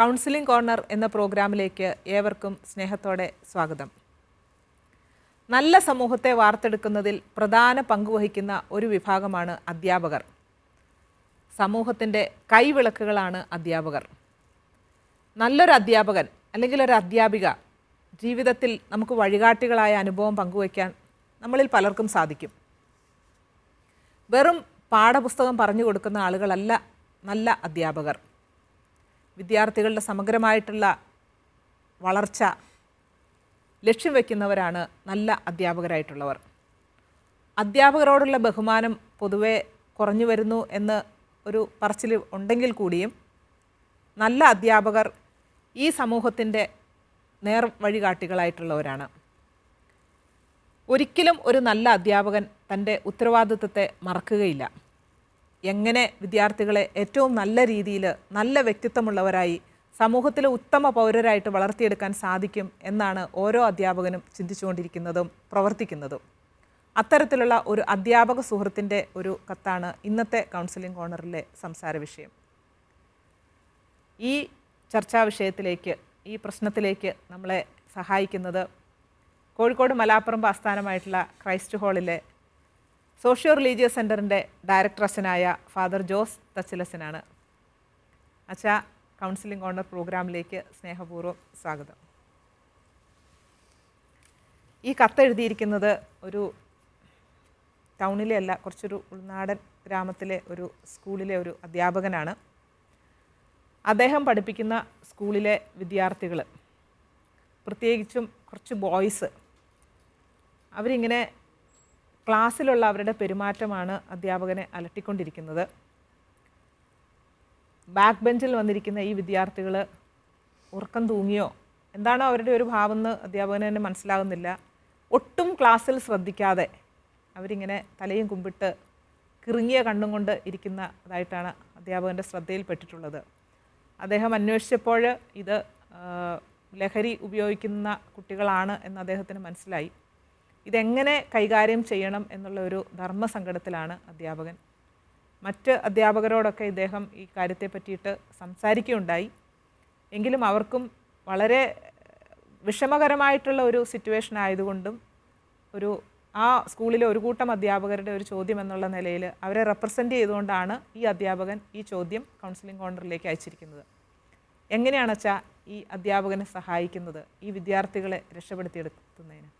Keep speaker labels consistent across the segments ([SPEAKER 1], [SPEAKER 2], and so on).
[SPEAKER 1] Counselling corner എന്ന പ്രോഗ്രാമിലേക്ക് ഏവർക്കും സ്നേഹത്തോടെ സ്വാഗതം. നല്ല സമൂഹത്തെ വാർത്തെടുക്കുന്നതിൽ പ്രധാന പങ്കുവഹിക്കുന്ന ഒരു വിഭാഗമാണ് അധ്യാപകർ. സമൂഹത്തിന്റെ കൈവിളക്കുകളാണ് അധ്യാപകർ. നല്ലൊരു അധ്യാപകൻ അല്ലെങ്കിൽ ഒരു അധ്യാപിക ജീവിതത്തിൽ നമുക്ക് വഴികാട്ടികളായ അനുഭവം പങ്കുവയ്ക്കാൻ നമ്മളിൽ പലർക്കും സാധിക്കും. വെറും പാഠപുസ്തകം പറഞ്ഞു കൊടുക്കുന്ന ആളുകളല്ല നല്ല അധ്യാപകർ. വിദ്യാർത്ഥികളുടെ സമഗ്രമായിട്ടുള്ള വളർച്ച ലക്ഷ്യം വയ്ക്കുന്നവരാണ് നല്ല അധ്യാപകരായിട്ടുള്ളവർ. അധ്യാപകരോടുള്ള ബഹുമാനം പൊതുവെ കുറഞ്ഞു വരുന്നു എന്ന് ഒരു പറച്ചിൽ ഉണ്ടെങ്കിൽ കൂടിയും നല്ല അധ്യാപകർ ഈ സമൂഹത്തിന്റെ നേർ വഴികാട്ടികളായിട്ടുള്ളവരാണ്. ഒരിക്കലും ഒരു നല്ല അധ്യാപകൻ തന്റെ ഉത്തരവാദിത്വത്തെ മറക്കുകയില്ല. എങ്ങനെ വിദ്യാർത്ഥികളെ ഏറ്റവും നല്ല രീതിയിൽ നല്ല വ്യക്തിത്വമുള്ളവരായി സമൂഹത്തിലെ ഉത്തമ പൗരരായിട്ട് വളർത്തിയെടുക്കാൻ സാധിക്കും എന്നാണ് ഓരോ അധ്യാപകനും ചിന്തിച്ചുകൊണ്ടിരിക്കുന്നതും പ്രവർത്തിക്കുന്നതും. അത്തരത്തിലുള്ള ഒരു അധ്യാപക സുഹൃത്തിന്റെ ഒരു കത്താണ് ഇന്നത്തെ കൗൺസിലിംഗ് കോർണറിലെ സംസാര വിഷയം. ഈ ചർച്ചാ വിഷയത്തിലേക്ക് ഈ പ്രശ്നത്തിലേക്ക് നമ്മളെ സഹായിക്കുന്നത് കോഴിക്കോട് മലാപ്പറമ്പ് ആസ്ഥാനമായിട്ടുള്ള ക്രൈസ്റ്റ് ഹാളിലെ സോഷ്യോ റിലീജിയസ് സെന്ററിന്റെ അച്ഛനായ ഫാദർ ജോസ് തച്ചിലസനാണ് അച്ഛ കൗൺസിലിംഗ് ഓണർ പ്രോഗ്രാമിലേക്ക് സ്നേഹപൂർവം സ്വാഗതം. ഈ കത്ത് എഴുതിയിരിക്കുന്നത് ഒരു ടൗണിലെ അല്ല കുറച്ചൊരു ഉൾനാടൻ ഗ്രാമത്തിലെ ഒരു സ്കൂളിലെ ഒരു അധ്യാപകനാണ്. അദ്ദേഹം പഠിപ്പിക്കുന്ന സ്കൂളിലെ വിദ്യാർത്ഥികൾ പ്രത്യേകിച്ചും കുറച്ച് ബോയ്സ്. അവരിങ്ങനെ ക്ലാസ്സിലുള്ള അവരുടെ പെരുമാറ്റമാണ് അധ്യാപകനെ അലട്ടിക്കൊണ്ടിരിക്കുന്നത്. ബാക്ക് ബെഞ്ചിൽ വന്നിരിക്കുന്ന ഈ വിദ്യാർത്ഥികൾ ഉറക്കം തൂങ്ങിയോ? എന്താണോ അവരുടെ ഒരു ഭാവം എന്ന് അധ്യാപകന് തന്നെ മനസ്സിലാകുന്നില്ല. ഒട്ടും ക്ലാസ്സിൽ ശ്രദ്ധിക്കാതെ അവരിങ്ങനെ തലയും കുമ്പിട്ട് കിറുങ്ങിയ കണ്ണും കൊണ്ട് ഇരിക്കുന്നതായിട്ടാണ് അധ്യാപകന്റെ ശ്രദ്ധയിൽപ്പെട്ടിട്ടുള്ളത്. അദ്ദേഹം അന്വേഷിച്ചപ്പോൾ ഇത് ലഹരി ഉപയോഗിക്കുന്ന കുട്ടികളാണ് എന്ന് അദ്ദേഹത്തിന് മനസ്സിലായി. ഇതെങ്ങനെ കൈകാര്യം ചെയ്യണം എന്നുള്ള ഒരു ധർമ്മസങ്കടത്തിലാണ് അധ്യാപകൻ. മറ്റ് അധ്യാപകരോടൊക്കെ ഇദ്ദേഹം ഈ കാര്യത്തെ പറ്റിയിട്ട് സംസാരിക്കുകയുണ്ടായി. എങ്കിലും അവർക്കും വളരെ വിഷമകരമായിട്ടുള്ള ഒരു സിറ്റുവേഷൻ ആയതുകൊണ്ടും ഒരു ആ സ്കൂളിലെ ഒരു കൂട്ടം അധ്യാപകരുടെ ഒരു ചോദ്യം എന്നുള്ള നിലയിൽ അവരെ റെപ്രസെന്റ് ചെയ്തുകൊണ്ടാണ് ഈ അധ്യാപകൻ ഈ ചോദ്യം കൗൺസിലിംഗ് കോണ്ടറിലേക്ക് അയച്ചിരിക്കുന്നത്. എങ്ങനെയാണ് അച്ഛാ ഈ അധ്യാപകനെ സഹായിക്കുന്നത്? ഈ വിദ്യാർത്ഥികളെ രക്ഷപ്പെടുത്തിയെടുക്കുന്നതിന്.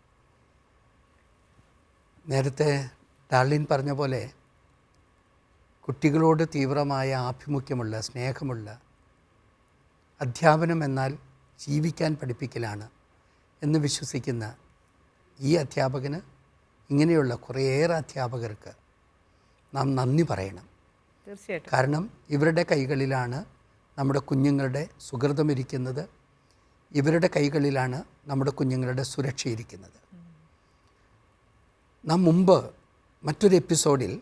[SPEAKER 2] നേരത്തെ ഡാർലിൻ പറഞ്ഞ പോലെ കുട്ടികളോട് തീവ്രമായ ആഭിമുഖ്യമുള്ള സ്നേഹമുള്ള അധ്യാപനം എന്നാൽ ജീവിക്കാൻ പഠിപ്പിക്കലാണ് എന്ന് വിശ്വസിക്കുന്ന ഈ അധ്യാപകന് ഇങ്ങനെയുള്ള കുറേയേറെ അധ്യാപകർക്ക് നാം നന്ദി പറയണം.
[SPEAKER 1] തീർച്ചയായിട്ടും.
[SPEAKER 2] കാരണം ഇവരുടെ കൈകളിലാണ് നമ്മുടെ കുഞ്ഞുങ്ങളുടെ സുഹൃതമിരിക്കുന്നത് ഇവരുടെ കൈകളിലാണ് നമ്മുടെ കുഞ്ഞുങ്ങളുടെ സുരക്ഷ ഇരിക്കുന്നത്. നാം മുമ്പ് മറ്റൊരു എപ്പിസോഡിൽ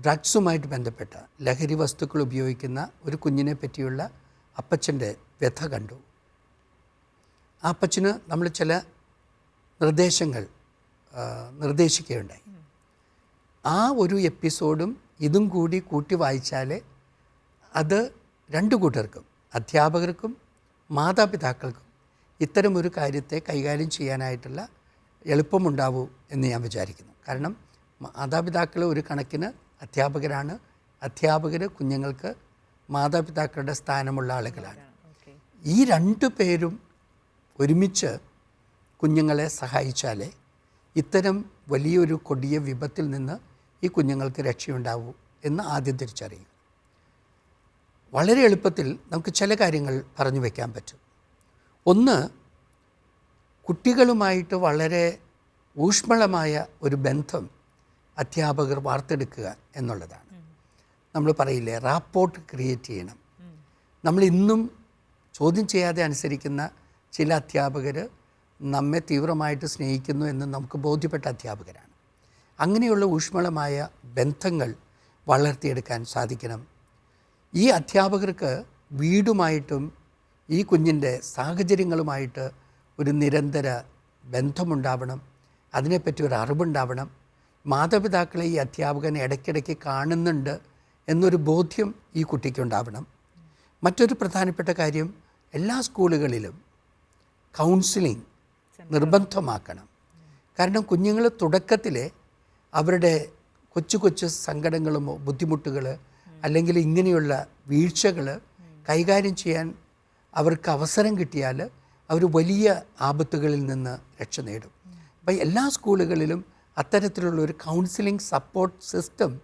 [SPEAKER 2] ഡ്രഗ്സുമായിട്ട് ബന്ധപ്പെട്ട ലഹരി വസ്തുക്കൾ ഉപയോഗിക്കുന്ന ഒരു കുഞ്ഞിനെ പറ്റിയുള്ള അപ്പച്ചന്റെ വ്യഥ കണ്ടു. ആ അപ്പച്ചന് നമ്മൾ ചില നിർദ്ദേശങ്ങൾ നിർദ്ദേശിക്കുകയുണ്ടായി. ആ ഒരു എപ്പിസോഡും ഇതും കൂടി കൂട്ടി വായിച്ചാൽ അത് രണ്ടു കൂട്ടർക്കും അധ്യാപകർക്കും മാതാപിതാക്കൾക്കും ഇത്തരമൊരു കാര്യത്തെ കൈകാര്യം ചെയ്യാനായിട്ടുള്ള എളുപ്പമുണ്ടാവൂ എന്ന് ഞാൻ വിചാരിക്കുന്നു. കാരണം മാതാപിതാക്കൾ ഒരു കണക്കിന് അധ്യാപകരാണ്. അധ്യാപകർ കുഞ്ഞുങ്ങൾക്ക് മാതാപിതാക്കളുടെ സ്ഥാനമുള്ള ആളുകളാണ്. ഈ രണ്ടു പേരും ഒരുമിച്ച് കുഞ്ഞുങ്ങളെ സഹായിച്ചാലേ ഇത്തരം വലിയൊരു കൊടിയ വിപത്തിൽ നിന്ന് ഈ കുഞ്ഞുങ്ങൾക്ക് രക്ഷയുണ്ടാവൂ എന്ന് ആദ്യം തിരിച്ചറിയുക വളരെ എളുപ്പത്തിൽ നമുക്ക് ചില കാര്യങ്ങൾ പറഞ്ഞു വയ്ക്കാൻ പറ്റും. ഒന്ന് കുട്ടികളുമായിട്ട് വളരെ ഊഷ്മളമായ ഒരു ബന്ധം അധ്യാപകർ വാർത്തെടുക്കുക എന്നുള്ളതാണ്. നമ്മൾ പറയില്ലേ റാപ്പോർട്ട് ക്രിയേറ്റ് ചെയ്യണം. നമ്മൾ ഇന്നും ചോദ്യം ചെയ്യാതെ അനുസരിക്കുന്ന ചില അധ്യാപകർ നമ്മെ തീവ്രമായിട്ട് സ്നേഹിക്കുന്നു എന്ന് നമുക്ക് ബോധ്യപ്പെട്ട അധ്യാപകരാണ്. അങ്ങനെയുള്ള ഊഷ്മളമായ ബന്ധങ്ങൾ വളർത്തിയെടുക്കാൻ സാധിക്കണം. ഈ അധ്യാപകർക്ക് വീടുമായിട്ടും ഈ കുഞ്ഞിന്റെ സാഹചര്യങ്ങളുമായിട്ട് ഒരു നിരന്തര ബന്ധമുണ്ടാവണം അതിനെപ്പറ്റി ഒരു അറിവുണ്ടാവണം. മാതാപിതാക്കളെ ഈ അധ്യാപകൻ ഇടയ്ക്കിടയ്ക്ക് കാണുന്നുണ്ട് എന്നൊരു ബോധ്യം ഈ കുട്ടിക്കുണ്ടാവണം. മറ്റൊരു പ്രധാനപ്പെട്ട കാര്യം എല്ലാ സ്കൂളുകളിലും കൗൺസിലിംഗ് നിർബന്ധമാക്കണം. കാരണം കുഞ്ഞുങ്ങൾ തുടക്കത്തിൽ അവരുടെ കൊച്ചു കൊച്ചു സങ്കടങ്ങളും ബുദ്ധിമുട്ടുകൾ അല്ലെങ്കിൽ ഇങ്ങനെയുള്ള വീഴ്ചകൾ കൈകാര്യം ചെയ്യാൻ അവർക്ക് അവസരം കിട്ടിയാൽ അവർ വലിയ ആപത്തുകളിൽ നിന്ന് രക്ഷ നേടും. അപ്പം എല്ലാ സ്കൂളുകളിലും അത്തരത്തിലുള്ള ഒരു കൗൺസിലിംഗ് സപ്പോർട്ട് സിസ്റ്റം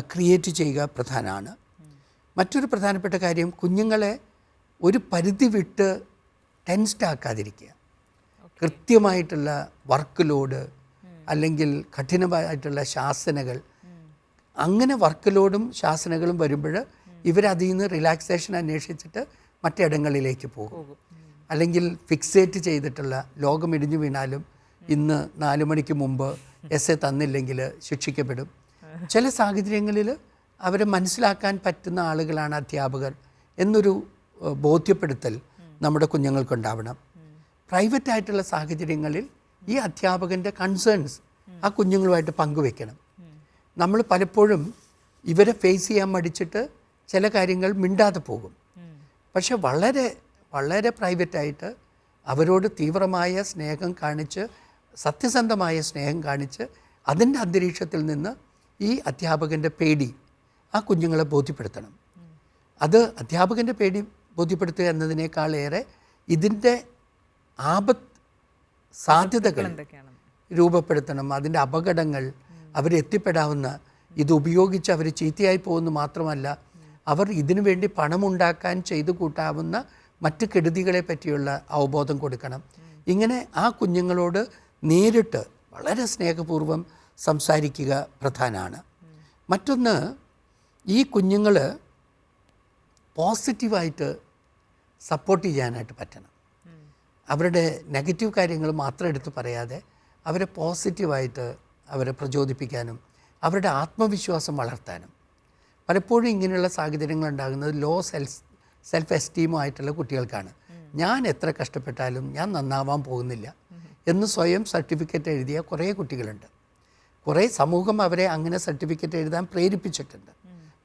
[SPEAKER 2] ക്രിയേറ്റ് ചെയ്യുക പ്രധാനമാണ്. മറ്റൊരു പ്രധാനപ്പെട്ട കാര്യം കുഞ്ഞുങ്ങളെ ഒരു പരിധി വിട്ട് ടെൻസ്ഡ് ആക്കാതിരിക്കുക. കൃത്യമായിട്ടുള്ള വർക്ക് ലോഡ് അല്ലെങ്കിൽ കഠിനമായിട്ടുള്ള ശാസനകൾ. അങ്ങനെ വർക്ക് ലോഡും ശാസനകളും വരുമ്പോൾ ഇവരതിൽ നിന്ന് റിലാക്സേഷൻ അന്വേഷിച്ചിട്ട് മറ്റിടങ്ങളിലേക്ക് പോകും. അല്ലെങ്കിൽ ഫിക്സേറ്റ് ചെയ്തിട്ടുള്ള ലോകം ഇടിഞ്ഞു വീണാലും ഇന്ന് നാലു മണിക്ക് മുമ്പ് എസ് എ തന്നില്ലെങ്കിൽ ശിക്ഷിക്കപ്പെടും. ചില സാഹചര്യങ്ങളിൽ അവരെ മനസ്സിലാക്കാൻ പറ്റുന്ന ആളുകളാണ് അധ്യാപകർ എന്നൊരു ബോധ്യപ്പെടുത്തൽ നമ്മുടെ കുഞ്ഞുങ്ങൾക്കുണ്ടാവണം. പ്രൈവറ്റ് ആയിട്ടുള്ള സാഹചര്യങ്ങളിൽ ഈ അധ്യാപകന്റെ കൺസേൺസ് ആ കുഞ്ഞുങ്ങളുമായിട്ട് പങ്കുവെക്കണം. നമ്മൾ പലപ്പോഴും ഇവരെ ഫേസ് ചെയ്യാൻ മടിച്ചിട്ട് ചില കാര്യങ്ങൾ മിണ്ടാതെ പോകും. പക്ഷെ വളരെ വളരെ പ്രൈവറ്റായിട്ട് അവരോട് തീവ്രമായ സ്നേഹം കാണിച്ച് സത്യസന്ധമായ സ്നേഹം കാണിച്ച് അതിന്റെ അന്തരീക്ഷത്തിൽ നിന്ന് ഈ അധ്യാപകന്റെ പേടി ആ കുഞ്ഞുങ്ങളെ ബോധ്യപ്പെടുത്തണം. അത് അധ്യാപകന്റെ പേടി ബോധ്യപ്പെടുത്തുക എന്നതിനേക്കാളേറെ ഇതിന്റെ ആപത്ത് സാധ്യതകൾ രൂപപ്പെടുത്തണം. അതിന്റെ അപകടങ്ങൾ അവരെത്തിപ്പെടാവുന്ന ഇത് ഉപയോഗിച്ച് അവർ ചീത്തയായി പോകുന്നു മാത്രമല്ല അവർ ഇതിനു വേണ്ടി പണമുണ്ടാക്കാൻ ചെയ്തു കൂട്ടാവുന്ന മറ്റ് കെടുതികളെ പറ്റിയുള്ള അവബോധം കൊടുക്കണം. ഇങ്ങനെ ആ കുഞ്ഞുങ്ങളോട് നേരിട്ട് വളരെ സ്നേഹപൂർവം സംസാരിക്കുക പ്രധാനമാണ് മറ്റൊന്ന് ഈ കുഞ്ഞുങ്ങൾ പോസിറ്റീവായിട്ട് സപ്പോർട്ട് ചെയ്യാനായിട്ട് പറ്റണം. അവരുടെ നെഗറ്റീവ് കാര്യങ്ങൾ മാത്രം എടുത്ത് പറയാതെ അവരെ പോസിറ്റീവായിട്ട് അവരെ പ്രചോദിപ്പിക്കാനും അവരുടെ ആത്മവിശ്വാസം വളർത്താനും. പലപ്പോഴും ഇങ്ങനെയുള്ള സാഹചര്യങ്ങൾ ഉണ്ടാകുന്നത് ലോ സെൽഫ് സെൽഫ് എസ്റ്റീമുമായിട്ടുള്ള കുട്ടികൾക്കാണ്. ഞാൻ എത്ര കഷ്ടപ്പെട്ടാലും ഞാൻ നന്നാവാൻ പോകുന്നില്ല എന്ന് സ്വയം സർട്ടിഫിക്കറ്റ് എഴുതിയ കുറേ കുട്ടികളുണ്ട്. കുറേ സമൂഹം അവരെ അങ്ങനെ സർട്ടിഫിക്കറ്റ് എഴുതാൻ പ്രേരിപ്പിച്ചിട്ടുണ്ട്.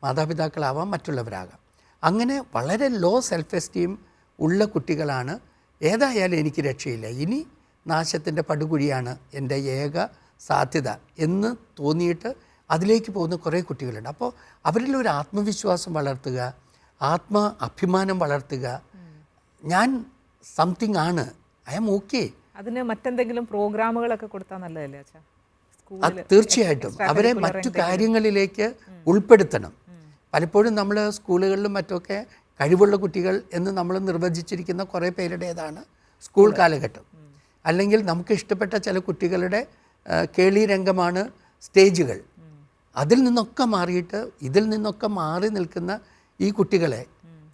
[SPEAKER 2] മാതാപിതാക്കളാവാം മറ്റുള്ളവരാകാം. അങ്ങനെ വളരെ ലോ സെൽഫ് എസ്റ്റീം ഉള്ള കുട്ടികളാണ്. ഏതായാലും എനിക്ക് രക്ഷയില്ല. ഇനി നാശത്തിന്റെ പടുകുഴിയാണ് എന്റെ ഏക സാധ്യത എന്ന് തോന്നിയിട്ട് അതിലേക്ക് പോകുന്ന കുറേ കുട്ടികളുണ്ട്. അപ്പോൾ അവരിൽ ഒരു ആത്മവിശ്വാസം വളർത്തുക ആത്മ അഭിമാനം വളർത്തുക. ഞാൻ സംതിങ് ആണ്. ഐ എം ഓക്കെ
[SPEAKER 1] അതിന് മറ്റെന്തെങ്കിലും പ്രോഗ്രാമുകളൊക്കെ കൊടുത്താൽ നല്ലതല്ലേ അച്ഛാ?
[SPEAKER 2] തീർച്ചയായിട്ടും. അവരെ മറ്റു കാര്യങ്ങളിലേക്ക് ഉൾപ്പെടുത്തണം. പലപ്പോഴും നമ്മൾ സ്കൂളുകളിലും മറ്റൊക്കെ കഴിവുള്ള കുട്ടികൾ എന്ന് നമ്മൾ നിർവചിച്ചിരിക്കുന്ന കുറേ പേരുടേതാണ് സ്കൂൾ കാലഘട്ടം. അല്ലെങ്കിൽ നമുക്ക് ഇഷ്ടപ്പെട്ട ചില കുട്ടികളുടെ കേളി രംഗമാണ് സ്റ്റേജുകൾ. അതിൽ നിന്നൊക്കെ മാറിയിട്ട് ഇതിൽ നിന്നൊക്കെ മാറി നിൽക്കുന്ന ഈ കുട്ടികളെ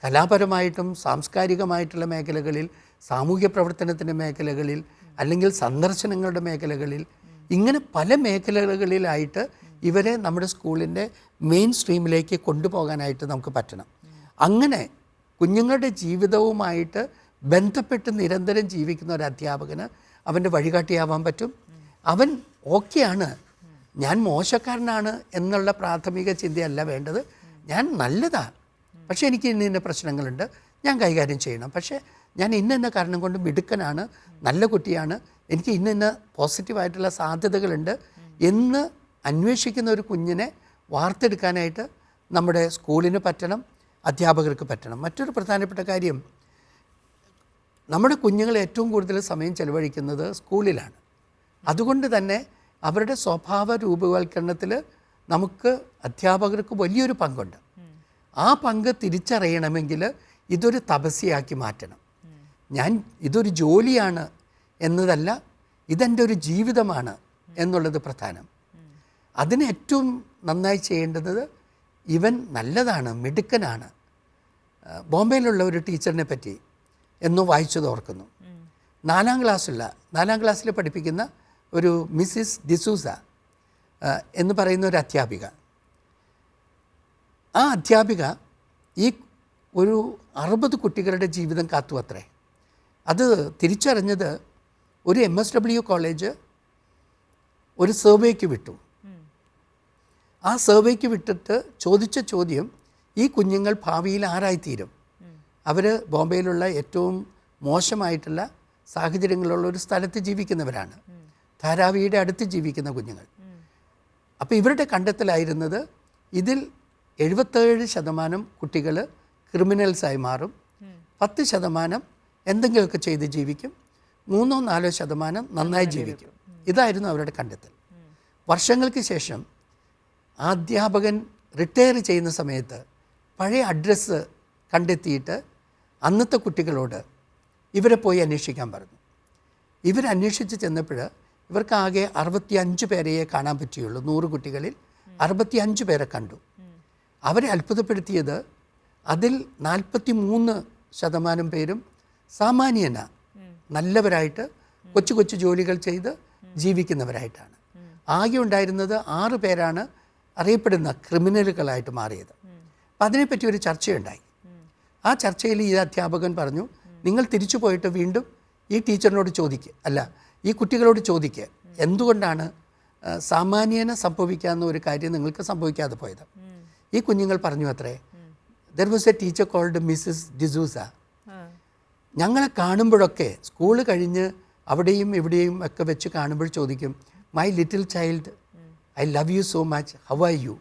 [SPEAKER 2] കലാപരമായിട്ടും സാംസ്കാരികമായിട്ടുള്ള മേഖലകളിൽ സാമൂഹ്യ പ്രവർത്തനത്തിന്റെ മേഖലകളിൽ അല്ലെങ്കിൽ സന്ദർശനങ്ങളുടെ മേഖലകളിൽ ഇങ്ങനെ പല മേഖലകളിലായിട്ട് ഇവരെ നമ്മുടെ സ്കൂളിന്റെ മെയിൻ സ്ട്രീമിലേക്ക് കൊണ്ടുപോകാനായിട്ട് നമുക്ക് പറ്റണം. അങ്ങനെ കുഞ്ഞുങ്ങളുടെ ജീവിതവുമായിട്ട് ബന്ധപ്പെട്ട് നിരന്തരം ജീവിക്കുന്ന ഒരു അധ്യാപകന് അവന്റെ വഴികാട്ടിയാവാൻ പറ്റും. അവൻ ഓക്കെയാണ്. ഞാൻ മോശക്കാരനാണ് എന്നുള്ള പ്രാഥമിക ചിന്തയല്ല വേണ്ടത്. ഞാൻ നല്ലതാ. പക്ഷേ എനിക്ക് ഇന്ന ഇന്ന പ്രശ്നങ്ങളുണ്ട്. ഞാൻ കൈകാര്യം ചെയ്യണം. പക്ഷേ ഞാൻ ഇന്ന ഇന്ന കാരണം കൊണ്ട് മിടുക്കനാണ് നല്ല കുട്ടിയാണ് എനിക്ക് ഇന്ന ഇന്ന പോസിറ്റീവായിട്ടുള്ള സാധ്യതകളുണ്ട് എന്ന് അന്വേഷിക്കുന്ന ഒരു കുഞ്ഞിനെ വാർത്തെടുക്കാനായിട്ട് നമ്മുടെ സ്കൂളിന് പറ്റണം അധ്യാപകർക്ക് പറ്റണം. മറ്റൊരു പ്രധാനപ്പെട്ട കാര്യം നമ്മുടെ കുഞ്ഞുങ്ങൾ ഏറ്റവും കൂടുതൽ സമയം ചെലവഴിക്കുന്നത് സ്കൂളിലാണ്. അതുകൊണ്ട് തന്നെ അവരുടെ സ്വഭാവ രൂപവൽക്കരണത്തിൽ നമുക്ക് അധ്യാപകർക്ക് വലിയൊരു പങ്കുണ്ട്. ആ പങ്ക് തിരിച്ചറിയണമെങ്കിൽ ഇതൊരു തപസ്യയാക്കി മാറ്റണം. ഞാൻ ഇതൊരു ജോലിയാണ് എന്നതല്ല ഇതെന്റെ ഒരു ജീവിതമാണ് എന്നുള്ളത് പ്രധാനം. അതിന് ഏറ്റവും നന്നായി ചെയ്യേണ്ടത് ഇവൻ നല്ലതാണ് മിടുക്കനാണ്. ബോംബെയിലുള്ള ഒരു ടീച്ചറിനെ പറ്റി എന്നോ വായിച്ചത് ഓർക്കുന്നു. നാലാം ക്ലാസ്സുള്ള നാലാം ക്ലാസ്സിൽ പഠിപ്പിക്കുന്ന ഒരു മിസ്സിസ് ഡിസൂസ എന്ന് പറയുന്ന ഒരു അധ്യാപിക. ആ അധ്യാപിക ഈ ഒരു അറുപത് കുട്ടികളുടെ ജീവിതം കാത്തു അത്രേ അത് തിരിച്ചറിഞ്ഞത് ഒരു എം എസ് ഡബ്ല്യു കോളേജ് ഒരു സർവേക്ക് വിട്ടു. ആ സർവേക്ക് വിട്ടിട്ട് ചോദിച്ച ചോദ്യം ഈ കുഞ്ഞുങ്ങൾ ഭാവിയിൽ ആരായിത്തീരും? അവർ ബോംബെയിലുള്ള ഏറ്റവും മോശമായിട്ടുള്ള സാഹചര്യങ്ങളുള്ള ഒരു സ്ഥലത്ത് ജീവിക്കുന്നവരാണ്. ധാരാവിയുടെ അടുത്ത് ജീവിക്കുന്ന കുഞ്ഞുങ്ങൾ. അപ്പോൾ ഇവരുടെ കണ്ടെത്തലായിരുന്നത് ഇതിൽ എഴുപത്തേഴ് ശതമാനം കുട്ടികൾ ക്രിമിനൽസായി മാറും. പത്ത് ശതമാനം എന്തെങ്കിലുമൊക്കെ ചെയ്ത് ജീവിക്കും. മൂന്നോ നാലോ ശതമാനം നന്നായി ജീവിക്കും. ഇതായിരുന്നു അവരുടെ കണ്ടെത്തൽ. വർഷങ്ങൾക്ക് ശേഷം അധ്യാപകൻ റിട്ടയർ ചെയ്യുന്ന സമയത്ത് പഴയ അഡ്രസ്സ് കണ്ടെത്തിയിട്ട് അന്നത്തെ കുട്ടികളോട് ഇവരെ പോയി അന്വേഷിക്കാൻ പറഞ്ഞു. ഇവരന്വേഷിച്ച് ചെന്നപ്പോൾ ഇവർക്കാകെ അറുപത്തി അഞ്ച് പേരെയേ കാണാൻ പറ്റുകയുള്ളൂ നൂറ് കുട്ടികളിൽ അറുപത്തി അഞ്ച് പേരെ കണ്ടു. അവരെ അത്ഭുതപ്പെടുത്തിയത് അതിൽ നാൽപ്പത്തി മൂന്ന് ശതമാനം പേരും സാമാന്യന. നല്ലവരായിട്ട് കൊച്ചു കൊച്ചു ജോലികൾ ചെയ്ത് ജീവിക്കുന്നവരായിട്ടാണ്. ആകെ ഉണ്ടായിരുന്നത് ആറ് പേരാണ് അറിയപ്പെടുന്ന ക്രിമിനലുകളായിട്ട് മാറിയത്. അപ്പം അതിനെപ്പറ്റി ഒരു ചർച്ചയുണ്ടായി. ആ ചർച്ചയിൽ ഈ അധ്യാപകൻ പറഞ്ഞു നിങ്ങൾ തിരിച്ചു പോയിട്ട് വീണ്ടും ഈ ടീച്ചറിനോട് ചോദിക്കുക അല്ല ഈ കുട്ടികളോട് ചോദിക്കുക എന്തുകൊണ്ടാണ് സാമാന്യേന സംഭവിക്കാവുന്ന ഒരു കാര്യം നിങ്ങൾക്ക് സംഭവിക്കാതെ പോയത്? ഈ കുഞ്ഞുങ്ങൾ പറഞ്ഞു അത്രേ. There was a teacher called Mrs D'Souza. ഞങ്ങളെ കാണുമ്പോഴൊക്കെ സ്കൂൾ കഴിഞ്ഞ് അവിടെയും ഇവിടെയും ഒക്കെ വെച്ച് കാണുമ്പോൾ ചോദിക്കും my little child I love you so much how are you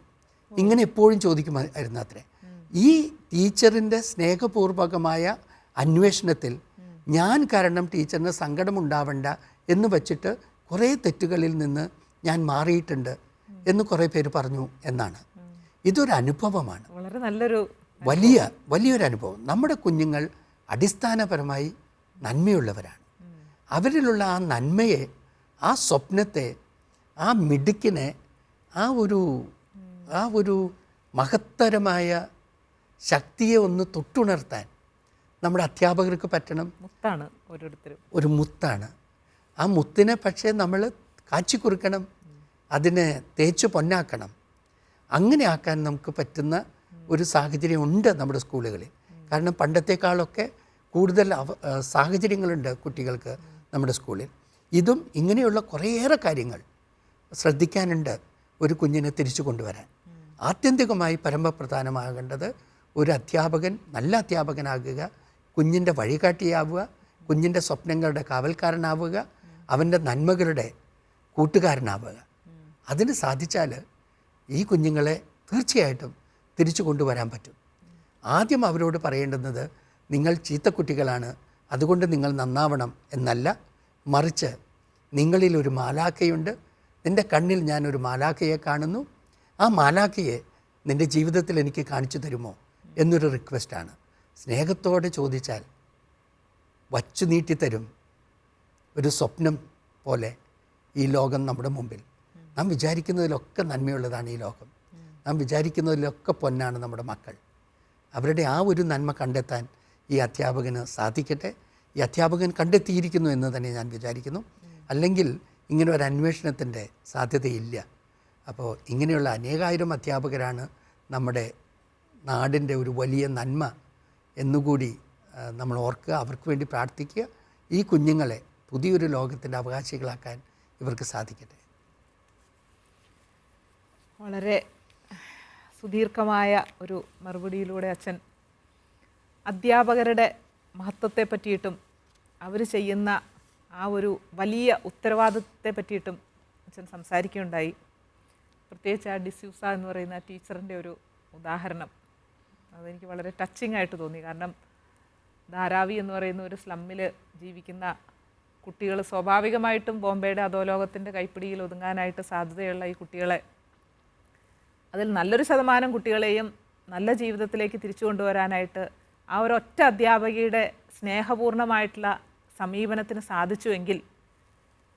[SPEAKER 2] ഇങ്ങനെ എപ്പോഴും ചോദിക്കുമായിരുന്നു അത്രേ. ഈ ടീച്ചറിന്റെ സ്നേഹപൂർവകമായ അന്വേഷണത്തിൽ ഞാൻ കാരണം ടീച്ചറിന് സങ്കടമുണ്ടാവണ്ട എന്ന് വച്ചിട്ട് കുറേ തെറ്റുകളിൽ നിന്ന് ഞാൻ മാറിയിട്ടുണ്ട് എന്ന് കുറേ പേര് പറഞ്ഞു എന്നാണ്. ഇതൊരു അനുഭവമാണ്.
[SPEAKER 1] വളരെ നല്ലൊരു
[SPEAKER 2] വലിയ വലിയൊരു അനുഭവം. നമ്മുടെ കുഞ്ഞുങ്ങൾ അടിസ്ഥാനപരമായി നന്മയുള്ളവരാണ്. അവരിലുള്ള ആ നന്മയെ ആ സ്വപ്നത്തെ ആ മിടുക്കിനെ ആ ഒരു ആ ഒരു മഹത്തരമായ ശക്തിയെ ഒന്ന് തൊട്ടുണർത്താൻ നമ്മുടെ അധ്യാപകർക്ക് പറ്റണം.
[SPEAKER 1] മുത്താണ് ഓരോരുത്തരും.
[SPEAKER 2] ഒരു മുത്താണ്. ആ മുത്തിനെ പക്ഷേ നമ്മൾ കാച്ചിക്കുറുക്കണം അതിനെ തേച്ച് പൊന്നാക്കണം. അങ്ങനെ ആക്കാൻ നമുക്ക് പറ്റുന്ന ഒരു സാഹചര്യം ഉണ്ട് നമ്മുടെ സ്കൂളുകളിൽ. കാരണം പണ്ടത്തെക്കാളൊക്കെ കൂടുതൽ അവ സാഹചര്യങ്ങളുണ്ട് കുട്ടികൾക്ക് നമ്മുടെ സ്കൂളിൽ. ഇതും ഇങ്ങനെയുള്ള കുറേയേറെ കാര്യങ്ങൾ ശ്രദ്ധിക്കാനുണ്ട് ഒരു കുഞ്ഞിനെ തിരിച്ചു കൊണ്ടുവരാൻ. ആത്യന്തികമായി പരമപ്രധാനമാകേണ്ടത് ഒരു അധ്യാപകൻ നല്ല അധ്യാപകനാകുക കുഞ്ഞിന്റെ വഴികാട്ടിയാവുക കുഞ്ഞിന്റെ സ്വപ്നങ്ങളുടെ കാവൽക്കാരനാവുക അവന്റെ നന്മകളുടെ കൂട്ടുകാരനാവുക. അതിന് സാധിച്ചാൽ ഈ കുഞ്ഞുങ്ങളെ തീർച്ചയായിട്ടും തിരിച്ചു കൊണ്ടുവരാൻ പറ്റും. ആദ്യം അവരോട് പറയേണ്ടുന്നത് നിങ്ങൾ ചീത്തക്കുട്ടികളാണ് അതുകൊണ്ട് നിങ്ങൾ നന്നാവണം എന്നല്ല. മറിച്ച് നിങ്ങളിൽ ഒരു മാലാഖയുണ്ട് നിന്റെ കണ്ണിൽ ഞാൻ ഒരു മാലാഖയെ കാണുന്നു ആ മാലാഖയെ നിന്റെ ജീവിതത്തിൽ എനിക്ക് കാണിച്ചു തരുമോ എന്നൊരു റിക്വസ്റ്റാണ് സ്നേഹത്തോടെ ചോദിച്ചാൽ വച്ചു നീട്ടിത്തരും ഒരു സ്വപ്നം പോലെ ഈ ലോകം നമ്മുടെ മുമ്പിൽ. നാം വിചാരിക്കുന്നതിലൊക്കെ നന്മയുള്ളതാണ് ഈ ലോകം. നാം വിചാരിക്കുന്നതിലൊക്കെ പൊന്നാണ് നമ്മുടെ മക്കൾ. അവരുടെ ആ ഒരു നന്മ കണ്ടെത്താൻ ഈ അധ്യാപകന് സാധിക്കട്ടെ. ഈ അധ്യാപകൻ കണ്ടെത്തിയിരിക്കുന്നു എന്ന് തന്നെ ഞാൻ വിചാരിക്കുന്നു. അല്ലെങ്കിൽ ഇങ്ങനെ ഒരു അന്വേഷണത്തിന്റെ സാധ്യതയില്ല. അപ്പോൾ ഇങ്ങനെയുള്ള അനേകായിരം അധ്യാപകരാണ് നമ്മുടെ നാടിന്റെ ഒരു വലിയ നന്മ എന്നുകൂടി നമ്മൾ ഓർക്കുക അവർക്ക് വേണ്ടി പ്രാർത്ഥിക്കുക ഈ കുഞ്ഞുങ്ങളെ പുതിയൊരു ലോകത്തിന്റെ അവകാശികളാക്കാൻ ഇവർക്ക് സാധിക്കട്ടെ.
[SPEAKER 1] വളരെ സുദീർഘമായ ഒരു മറുപടിയിലൂടെ അച്ഛൻ അധ്യാപകരുടെ മഹത്വത്തെ പറ്റിയിട്ടും അവർ ചെയ്യുന്ന ആ ഒരു വലിയ ഉത്തരവാദിത്തത്തെ പറ്റിയിട്ടും അച്ഛൻ സംസാരിക്കുകയുണ്ടായി. പ്രത്യേകിച്ച് ആ ഡിസ്യൂസ എന്ന് പറയുന്ന ടീച്ചറിന്റെ ഒരു ഉദാഹരണം അതെനിക്ക് വളരെ ടച്ചിങ് ആയിട്ട് തോന്നി. കാരണം ധാരാവി എന്ന് പറയുന്ന ഒരു സ്ലമ്മിൽ ജീവിക്കുന്ന കുട്ടികൾ സ്വാഭാവികമായിട്ടും ബോംബെയുടെ അധോലോകത്തിന്റെ കൈപ്പിടിയിൽ ഒതുങ്ങാനായിട്ട് സാധ്യതയുള്ള ഈ കുട്ടികളെ അതിൽ നല്ലൊരു ശതമാനം കുട്ടികളെയും നല്ല ജീവിതത്തിലേക്ക് തിരിച്ചു കൊണ്ടുവരാനായിട്ട് ആ ഒരു ഒറ്റ അധ്യാപകയുടെ സ്നേഹപൂർണമായിട്ടുള്ള സമീപനത്തിന് സാധിച്ചുവെങ്കിൽ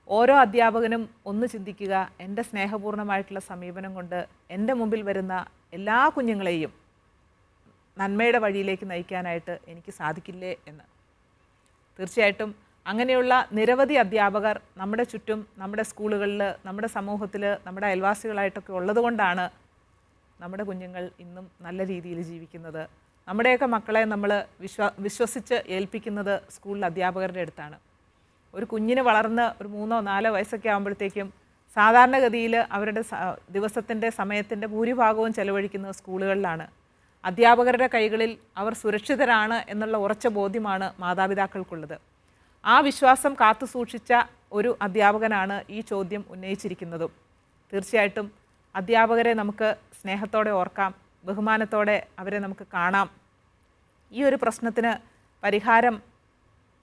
[SPEAKER 1] ഓരോ അധ്യാപകനും ഒന്ന് ചിന്തിക്കുക എന്റെ സ്നേഹപൂർണമായിട്ടുള്ള സമീപനം കൊണ്ട് എന്റെ മുമ്പിൽ വരുന്ന എല്ലാ കുഞ്ഞുങ്ങളെയും നന്മയുടെ വഴിയിലേക്ക് നയിക്കാനായിട്ട് എനിക്ക് സാധിക്കില്ലേ എന്ന്. തീർച്ചയായിട്ടും അങ്ങനെയുള്ള നിരവധി അധ്യാപകർ നമ്മുടെ ചുറ്റും നമ്മുടെ സ്കൂളുകളിൽ നമ്മുടെ സമൂഹത്തിൽ നമ്മുടെ അയൽവാസികളായിട്ടൊക്കെ ഉള്ളതുകൊണ്ടാണ് നമ്മുടെ കുഞ്ഞുങ്ങൾ ഇന്നും നല്ല രീതിയിൽ ജീവിക്കുന്നത്. നമ്മുടെയൊക്കെ മക്കളെ നമ്മൾ വിശ്വ വിശ്വസിച്ച് ഏൽപ്പിക്കുന്നത് സ്കൂളിൽ അധ്യാപകരുടെ അടുത്താണ്. ഒരു കുഞ്ഞിന് വളർന്ന് ഒരു മൂന്നോ നാലോ വയസ്സൊക്കെ ആകുമ്പോഴത്തേക്കും സാധാരണഗതിയിൽ അവരുടെ ദിവസത്തിന്റെ സമയത്തിന്റെ ഭൂരിഭാഗവും ചെലവഴിക്കുന്നത് സ്കൂളുകളിലാണ്. അധ്യാപകരുടെ കൈകളിൽ അവർ സുരക്ഷിതരാണ് എന്നുള്ള ഉറച്ച ബോധ്യമാണ് മാതാപിതാക്കൾക്കുള്ളത്. ആ വിശ്വാസം കാത്തു സൂക്ഷിച്ച ഒരു അധ്യാപകനാണ് ഈ ചോദ്യം ഉന്നയിച്ചിരിക്കുന്നതും. തീർച്ചയായിട്ടും അധ്യാപകരെ നമുക്ക് സ്നേഹത്തോടെ ഓർക്കാം ബഹുമാനത്തോടെ അവരെ നമുക്ക് കാണാം. ഈ ഒരു പ്രശ്നത്തിന് പരിഹാരം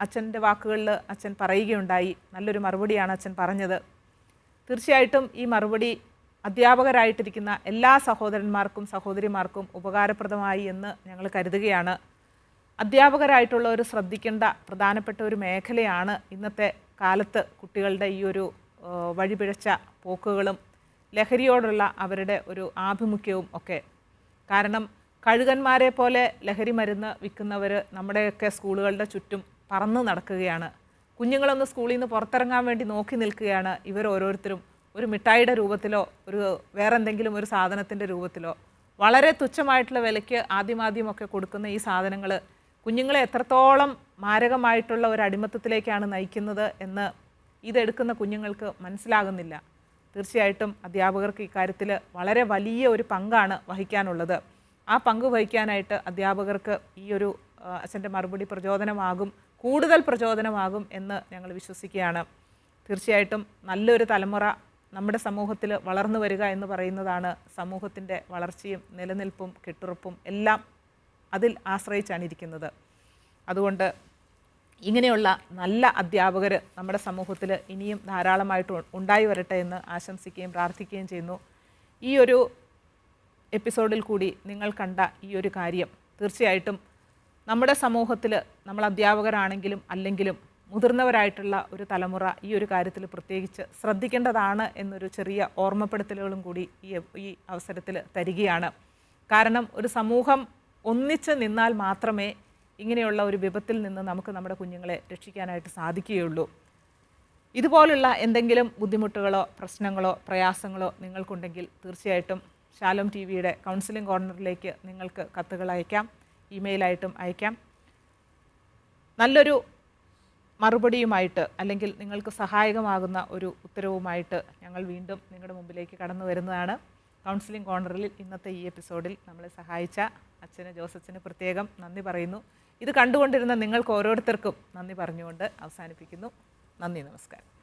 [SPEAKER 1] അച്ഛന്റെ വാക്കുകളിൽ അച്ഛൻ പറയുകയുണ്ടായി. നല്ലൊരു മറുപടിയാണ് അച്ഛൻ പറഞ്ഞത്. തീർച്ചയായിട്ടും ഈ മറുപടി അധ്യാപകരായിട്ടിരിക്കുന്ന എല്ലാ സഹോദരന്മാർക്കും സഹോദരിമാർക്കും ഉപകാരപ്രദമായി എന്ന് ഞങ്ങൾ കരുതുകയാണ്. അധ്യാപകരായിട്ടുള്ളവർ ശ്രദ്ധിക്കേണ്ട പ്രധാനപ്പെട്ട ഒരു മേഖലയാണ് ഇന്നത്തെ കാലത്ത് കുട്ടികളുടെ ഈ ഒരു വഴിപിഴച്ച പോക്കുകളും ലഹരിയോടുള്ള അവരുടെ ഒരു ആഭിമുഖ്യവും ഒക്കെ. കാരണം കഴുകന്മാരെ പോലെ ലഹരി മരുന്ന് വിൽക്കുന്നവർ നമ്മുടെയൊക്കെ സ്കൂളുകളുടെ ചുറ്റും പറന്ന് നടക്കുകയാണ്. കുഞ്ഞുങ്ങളൊന്ന് സ്കൂളിൽ നിന്ന് പുറത്തിറങ്ങാൻ വേണ്ടി നോക്കി നിൽക്കുകയാണ്. ഇവർ ഓരോരുത്തരും ഒരു മിഠായിയുടെ രൂപത്തിലോ ഒരു വേറെ എന്തെങ്കിലും ഒരു സാധനത്തിന്റെ രൂപത്തിലോ. വളരെ തുച്ഛമായിട്ടുള്ള വിലയ്ക്ക് ആദ്യമാദ്യമൊക്കെ കൊടുക്കുന്ന ഈ സാധനങ്ങൾ കുഞ്ഞുങ്ങളെ എത്രത്തോളം മാരകമായിട്ടുള്ള ഒരു അടിമത്തത്തിലേക്കാണ് നയിക്കുന്നത് എന്ന് ഇതെടുക്കുന്ന കുഞ്ഞുങ്ങൾക്ക് മനസ്സിലാകുന്നില്ല. തീർച്ചയായിട്ടും അധ്യാപകർക്ക് ഇക്കാര്യത്തിൽ വളരെ വലിയ ഒരു പങ്കാണ് വഹിക്കാനുള്ളത്. ആ പങ്ക് വഹിക്കാനായിട്ട് അധ്യാപകർക്ക് ഈ ഒരു അച്ഛന്റെ മറുപടി പ്രചോദനമാകും കൂടുതൽ പ്രചോദനമാകും എന്ന് ഞങ്ങൾ വിശ്വസിക്കുകയാണ്. തീർച്ചയായിട്ടും നല്ലൊരു തലമുറ നമ്മുടെ സമൂഹത്തിൽ വളർന്നു വരിക എന്ന് പറയുന്നതാണ് സമൂഹത്തിന്റെ വളർച്ചയും നിലനിൽപ്പും കെട്ടുറപ്പും എല്ലാം അതിൽ ആശ്രയിച്ചാണ് ഇരിക്കുന്നത്. അതുകൊണ്ട് ഇങ്ങനെയുള്ള നല്ല അധ്യാപകർ നമ്മുടെ സമൂഹത്തിൽ ഇനിയും ധാരാളമായിട്ട് ഉണ്ടായി വരട്ടെ എന്ന് ആശംസിക്കുകയും പ്രാർത്ഥിക്കുകയും ചെയ്യുന്നു. ഈ ഒരു എപ്പിസോഡിൽ കൂടി നിങ്ങൾ കണ്ട ഈ ഒരു കാര്യം തീർച്ചയായിട്ടും നമ്മുടെ സമൂഹത്തിൽ നമ്മൾ അധ്യാപകരാണെങ്കിലും അല്ലെങ്കിലും മുതിർന്നവരായിട്ടുള്ള ഒരു തലമുറ ഈ ഒരു കാര്യത്തിൽ പ്രത്യേകിച്ച് ശ്രദ്ധിക്കേണ്ടതാണ് എന്നൊരു ചെറിയ ഓർമ്മപ്പെടുത്തലുകളും കൂടി ഈ ഈ അവസരത്തിൽ തരികയാണ്. കാരണം ഒരു സമൂഹം ഒന്നിച്ച് നിന്നാൽ മാത്രമേ ഇങ്ങനെയുള്ള ഒരു വിപത്തിൽ നിന്ന് നമുക്ക് നമ്മുടെ കുഞ്ഞുങ്ങളെ രക്ഷിക്കാനായിട്ട് സാധിക്കുകയുള്ളൂ. ഇതുപോലുള്ള എന്തെങ്കിലും ബുദ്ധിമുട്ടുകളോ പ്രശ്നങ്ങളോ പ്രയാസങ്ങളോ നിങ്ങൾക്കുണ്ടെങ്കിൽ തീർച്ചയായിട്ടും ശാലോം ടി വിയുടെ കൗൺസിലിംഗ് കോർണറിലേക്ക് നിങ്ങൾക്ക് കത്തുകൾ അയക്കാം ഇമെയിലായിട്ടും അയക്കാം. നല്ലൊരു മറുപടിയുമായിട്ട് അല്ലെങ്കിൽ നിങ്ങൾക്ക് സഹായകമാകുന്ന ഒരു ഉത്തരവുമായിട്ട് ഞങ്ങൾ വീണ്ടും നിങ്ങളുടെ മുമ്പിലേക്ക് കടന്നു വരുന്നതാണ്. കൗൺസിലിംഗ് കോർണറിൽ ഇന്നത്തെ ഈ എപ്പിസോഡിൽ നമ്മളെ സഹായിച്ച അച്ഛന് ജോസച്ചന് പ്രത്യേകം നന്ദി പറയുന്നു. ഇത് കണ്ടുകൊണ്ടിരുന്ന നിങ്ങൾക്ക് ഓരോരുത്തർക്കും നന്ദി പറഞ്ഞുകൊണ്ട് അവസാനിപ്പിക്കുന്നു. നന്ദി നമസ്കാരം.